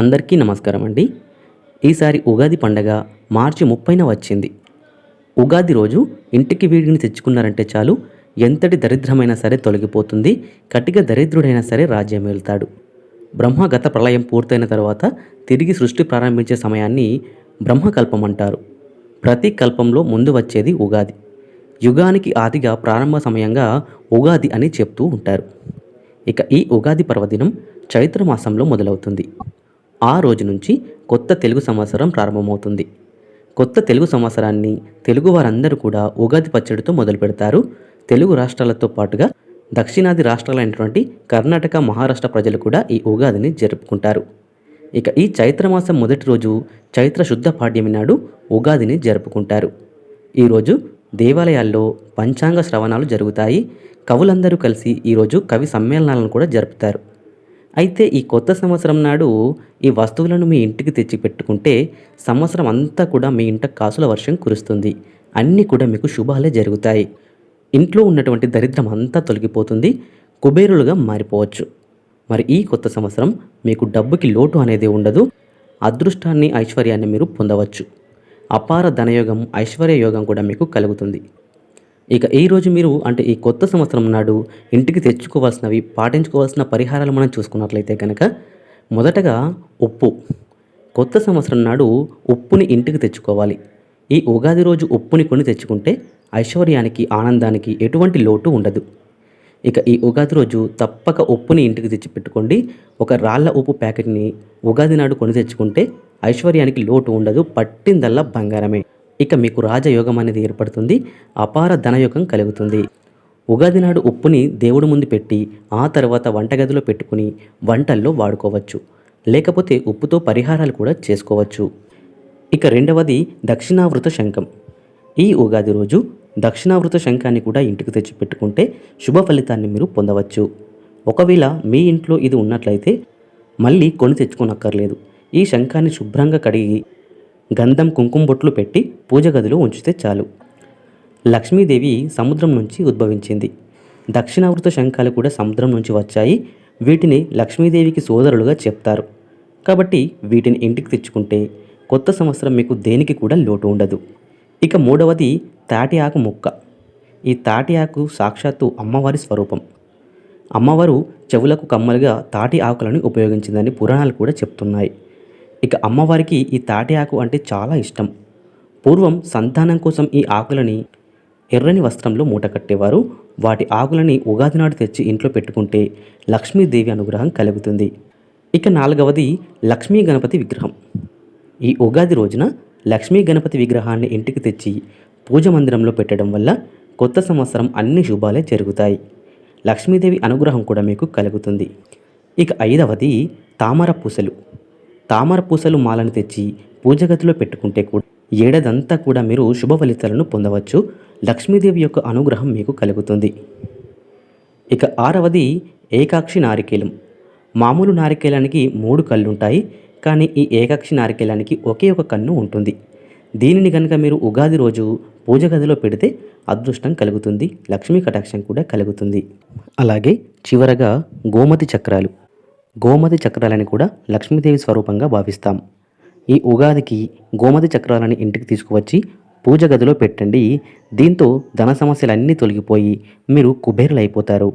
అందరికీ నమస్కారం అండి. ఈసారి ఉగాది పండగ మార్చి ముప్పైన వచ్చింది. ఉగాది రోజు ఇంటికి వీడిని తెచ్చుకున్నారంటే చాలు ఎంతటి దరిద్రమైనా సరే తొలగిపోతుంది కటిక దరిద్రుడైనా సరే రాజ్యం వెళ్తాడు బ్రహ్మ గత ప్రళయం పూర్తయిన తర్వాత తిరిగి సృష్టి ప్రారంభించే సమయాన్ని బ్రహ్మకల్పం అంటారు. ప్రతి కల్పంలో ముందు వచ్చేది ఉగాది. యుగానికి ఆదిగా ప్రారంభ సమయంగా ఉగాది అని చెప్తూ ఉంటారు. ఇక ఈ ఉగాది పర్వదినం చైత్ర మాసంలో మొదలవుతుంది. ఆ రోజు నుంచి కొత్త తెలుగు సంవత్సరం ప్రారంభమవుతుంది. కొత్త తెలుగు సంవత్సరాన్ని తెలుగు వారందరూ కూడా ఉగాది పచ్చడితో మొదలు పెడతారు. తెలుగు రాష్ట్రాలతో పాటుగా దక్షిణాది రాష్ట్రాలైనటువంటి కర్ణాటక మహారాష్ట్ర ప్రజలు కూడా ఈ ఉగాదిని జరుపుకుంటారు. ఇక ఈ చైత్రమాసం మొదటి రోజు చైత్ర శుద్ధ పాడ్యమి నాడు ఉగాదిని జరుపుకుంటారు. ఈరోజు దేవాలయాల్లో పంచాంగ శ్రవణాలు జరుగుతాయి. కవులందరూ కలిసి ఈరోజు కవి సమ్మేళనాలను కూడా జరుపుతారు. అయితే ఈ కొత్త సంవత్సరం నాడు ఈ వస్తువులను మీ ఇంటికి తెచ్చి పెట్టుకుంటే సంవత్సరం అంతా కూడా మీ ఇంట కాసుల వర్షం కురుస్తుంది. అన్నీ కూడా మీకు శుభాలే జరుగుతాయి. ఇంట్లో ఉన్నటువంటి దరిద్రం అంతా తొలగిపోతుంది. కుబేరులుగా మారిపోవచ్చు. మరి ఈ కొత్త సంవత్సరం మీకు డబ్బుకి లోటు అనేది ఉండదు. అదృష్టాన్ని ఐశ్వర్యాన్ని మీరు పొందవచ్చు. అపార ధనయోగం ఐశ్వర్య యోగం కూడా మీకు కలుగుతుంది. ఇక ఈరోజు మీరు అంటే ఈ కొత్త సంవత్సరం నాడు ఇంటికి తెచ్చుకోవాల్సినవి పాటించుకోవాల్సిన పరిహారాలు మనం చూసుకున్నట్లయితే కనుక మొదటగా ఉప్పు. కొత్త సంవత్సరం నాడు ఉప్పుని ఇంటికి తెచ్చుకోవాలి. ఈ ఉగాది రోజు ఉప్పుని కొని తెచ్చుకుంటే ఐశ్వర్యానికి ఆనందానికి ఎటువంటి లోటు ఉండదు. ఇక ఈ ఉగాది రోజు తప్పక ఉప్పుని ఇంటికి తెచ్చి పెట్టుకోండి ఒక రాళ్ళ ఉప్పు ప్యాకెట్ని ఉగాది నాడు కొని తెచ్చుకుంటే ఐశ్వర్యానికి లోటు ఉండదు పట్టిందల్లా బంగారమే. ఇక మీకు రాజయోగం అనేది ఏర్పడుతుంది అపార ధనయోగం కలుగుతుంది. ఉగాది నాడు ఉప్పుని దేవుడి ముందు పెట్టి ఆ తర్వాత వంటగదిలో పెట్టుకుని వంటల్లో వాడుకోవచ్చు. లేకపోతే ఉప్పుతో పరిహారాలు కూడా చేసుకోవచ్చు. ఇక రెండవది దక్షిణావృత శంఖం. ఈ ఉగాది రోజు దక్షిణావృత శంఖాన్ని కూడా ఇంటికి తెచ్చి పెట్టుకుంటే శుభ ఫలితాన్ని మీరు పొందవచ్చు. ఒకవేళ మీ ఇంట్లో ఇది ఉన్నట్లయితే మళ్ళీ కొని తెచ్చుకోనక్కర్లేదు. ఈ శంఖాన్ని శుభ్రంగా కడిగి గంధం కుంకుమ బొట్లు పెట్టి పూజ గదిలో ఉంచితే చాలు. లక్ష్మీదేవి సముద్రం నుంచి ఉద్భవించింది. దక్షిణావృత శంఖాలు కూడా సముద్రం నుంచి వచ్చాయి. వీటిని లక్ష్మీదేవికి సోదరులుగా చెప్తారు. కాబట్టి వీటిని ఇంటికి తెచ్చుకుంటే కొత్త సంవత్సరం మీకు దేనికి కూడా లోటు ఉండదు. ఇక మూడవది తాటి ఆకు ముక్క. ఈ తాటి ఆకు సాక్షాత్తు అమ్మవారి స్వరూపం. అమ్మవారు చెవులకు కమ్మలుగా తాటి ఆకులను ఉపయోగించిందని పురాణాలు కూడా చెప్తున్నాయి. ఇక అమ్మవారికి ఈ తాటి ఆకు అంటే చాలా ఇష్టం. పూర్వం సంతానం కోసం ఈ ఆకులని ఎర్రని వస్త్రంలో మూట కట్టేవారు. వాటి ఆకులని ఉగాది నాడు తెచ్చి ఇంట్లో పెట్టుకుంటే లక్ష్మీదేవి అనుగ్రహం కలుగుతుంది. ఇక నాలుగవది లక్ష్మీ గణపతి విగ్రహం. ఈ ఉగాది రోజున లక్ష్మీ గణపతి విగ్రహాన్ని ఇంటికి తెచ్చి పూజ మందిరంలో పెట్టడం వల్ల కొత్త సంవత్సరం అన్ని శుభాలే జరుగుతాయి. లక్ష్మీదేవి అనుగ్రహం కూడా మీకు కలుగుతుంది. ఇక ఐదవది తామర పూసలు. తామర పూసలు మాలను తెచ్చి పూజగతిలో పెట్టుకుంటే కూడా ఏడాదంతా కూడా మీరు శుభ ఫలితాలను పొందవచ్చు. లక్ష్మీదేవి యొక్క అనుగ్రహం మీకు కలుగుతుంది. ఇక ఆరవది ఏకాక్షి నారికేలం. మామూలు నారికేలానికి మూడు కళ్ళు ఉంటాయి కానీ ఈ ఏకాక్షి నారికేలానికి ఒకే ఒక కన్ను ఉంటుంది. దీనిని కనుక మీరు ఉగాది రోజు పూజ గదిలో పెడితే అదృష్టం కలుగుతుంది లక్ష్మీ కటాక్షం కూడా కలుగుతుంది. అలాగే చివరగా గోమతి చక్రాలు. గోమతి చక్రాలని కూడా లక్ష్మీదేవి స్వరూపంగా భావిస్తాం. ఈ ఉగాదికి గోమతి చక్రాలని ఇంటికి తీసుకువచ్చి పూజ గదిలో పెట్టండి. దీంతో ధన సమస్యలన్నీ తొలగిపోయి మీరు కుబేరులైపోతారు.